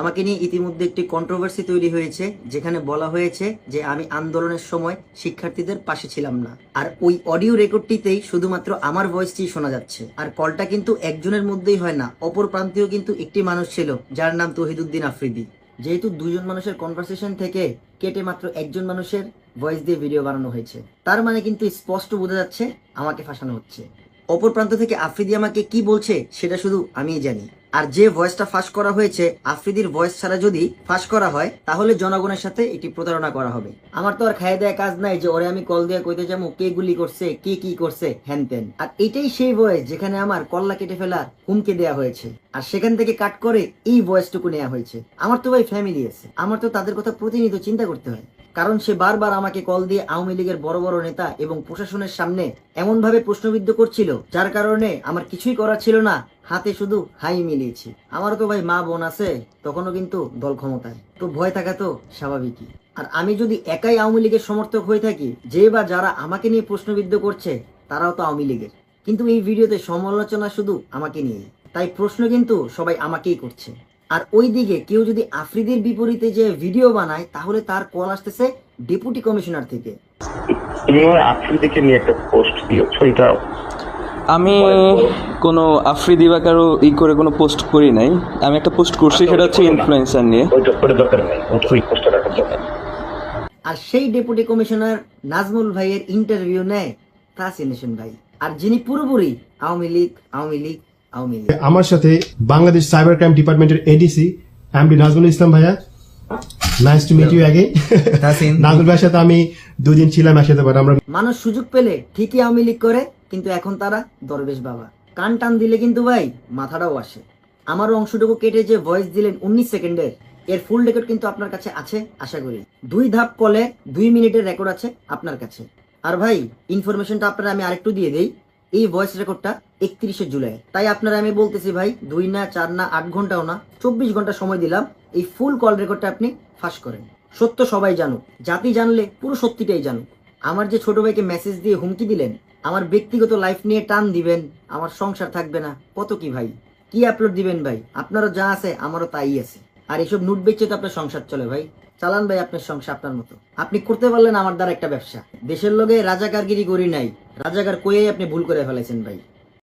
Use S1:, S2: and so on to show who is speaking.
S1: আমাকে নিয়ে ইতিমধ্যে একটি কন্ট্রোভার্সি তৈরি হয়েছে, যেখানে বলা হয়েছে যে আমি আন্দোলনের সময় শিক্ষার্থীদের পাশে ছিলাম না। আর ওই অডিও রেকর্ডটিতেই শুধুমাত্র আমার ভয়েসটি শোনা যাচ্ছে। আর কলটা কিন্তু একজনের মধ্যেই হয় না, অপর প্রান্তেও কিন্তু একটি মানুষ ছিল, যার নাম তহিদুদ্দিন আফ্রিদি। যেহেতু দুজন মানুষের কনভারসেশন থেকে কেটে মাত্র একজন মানুষের ভয়েস দিয়ে ভিডিও বানানো হয়েছে। তার মানে কিন্তু স্পষ্ট বোঝা যাচ্ছে, আমাকে ফাঁসানো হচ্ছে। অপর প্রান্ত থেকে আফ্রিদি আমাকে কি বলছে, সেটা শুধু আমিই জানি। আর যে ভয়েসটা ফাঁস করা হয়েছে, আফ্রিদির ভয়েস ছাড়া যদি ফাঁস করা হয়, তাহলে জনগণের সাথে এটি প্রতারণা করা হবে। আমার তো আর খায় দেয়া কাজ নাই যে ওরে আমি কল দিয়ে কইতে যাব কে গুলি করছে, কে কি করছে হ্যান ত্যান আর এটাই সেই ভয়েস যেখানে আমার কল্লা কেটে ফেলার হুমকে দেয়া হয়েছে। আর সেখান থেকে কাট করে এই ভয়েসটুকু নেওয়া হয়েছে। আমার তো ভাই ফ্যামিলি আছে। আমার তো তাদের কথা প্রতিনিয়ত চিন্তা করতে হয়। কারণ সে বারবার আমাকে কল দিয়ে আওয়ামী লীগের বড় বড় নেতা এবং প্রশাসনের সামনে এমন ভাবে প্রশ্নবিদ্ধ করছিল, যার কারণে আমার কিছুই করার ছিল না হাতে শুধু হাই মিলিয়েছি। আমারও তো ভাই মা বোন আছে, তখনও কিন্তু দল ক্ষমতায়। তো ভয় থাকা তো স্বাভাবিকই। আর আমি যদি একাই আওয়ামী লীগের সমর্থক হয়ে থাকি, যে বা যারা আমাকে নিয়ে প্রশ্নবিদ্ধ করছে, তারাও তো আওয়ামী লীগের। কিন্তু এই ভিডিওতে সমালোচনা শুধু আমাকে নিয়ে। তাই প্রশ্ন কিন্তু সবাই আমাকেই করছে। আর ওই দিকে কেউ যদি আফ্রিদির বিপরীতে যে ভিডিও বানায়, তাহলে তার কল আসতেছে ডেপুটি কমিশনার থেকে।
S2: আফ্রিদিকে নিয়ে একটা পোস্ট দিয়েছ এটা
S3: আমি কোনো আফ্রিদি বা কারও ই করে কোনো পোস্ট করি নাই। আমি একটা পোস্ট করছি সেটা হচ্ছে ইনফ্লুয়েন্সার নিয়ে।
S1: আর সেই ডেপুটি কমিশনার নাজমুল ভাইয়ের ইন্টারভিউ নেয় তাসিন হোসেন ভাই। আর যিনি পুরোপুরি আওয়ামী লীগ আওয়ামী লীগ আওয়ামী লীগ।
S4: আমার সাথে বাংলাদেশ সাইবার ক্রাইম ডিপার্টমেন্টের এডিসি এমডি নাজমুল ইসলাম ভাইয়া। নাইস টু মিট ইউ আগে নাজমুল ভাইয়ের সাথে আমি দুদিন ছিলাম একসাথে আমরা
S1: মানুষ সুযোগ পেলে ঠিকই আওয়ামী লীগ করে কিন্তু এখন তারা দরবেশ বাবা। কান টান দিলে কিন্তু ভাই মাথাটাও আসে। আমার অংশটুকু কেটে যে ভয়েস দিলেন উনিশ সেকেন্ডের, এর ফুল রেকর্ড কিন্তু আপনার কাছে আছে, আশা করি। দুই ধাপ কলে দুই মিনিটের রেকর্ড আছে আপনার কাছে। আর ভাই ইনফরমেশনটা আপনারা আমি আরেকটু দিয়ে দেই। এই ভয়েস রেকর্ডটা একত্রিশে জুলাই। তাই আপনারা আমি বলতেছি ভাই, দুই না, চার না, আট ঘন্টাও না, চব্বিশ ঘণ্টা সময় দিলাম। এই ফুল কল রেকর্ডটা আপনি ফাঁস করেন। সত্য সবাই জানুক। জাতি জানলে পুরো সত্যিটাই জানুক। আমার যে ছোট ভাইকে মেসেজ দিয়ে হুমকি দিলেন আমার ব্যক্তিগত লাইফ নিয়ে টান দিবেন, আমার সংসার থাকবে না। কত কি ভাই? কি আপলোড দিবেন ভাই? আপনারও যা আছে, আমারও তাই আছে। আর এসব নোট বেচে তো আপনার সংসার চলে ভাই। চালান ভাই আপনার সংসার আপনার মতো। আপনি করতে পারলেন আমার দ্বারা একটা ব্যবসা। দেশের লোকে রাজাকারগিরি করি নাই। রাজাকার কইয়াই আপনি ভুল করে ফেলেছেন ভাই।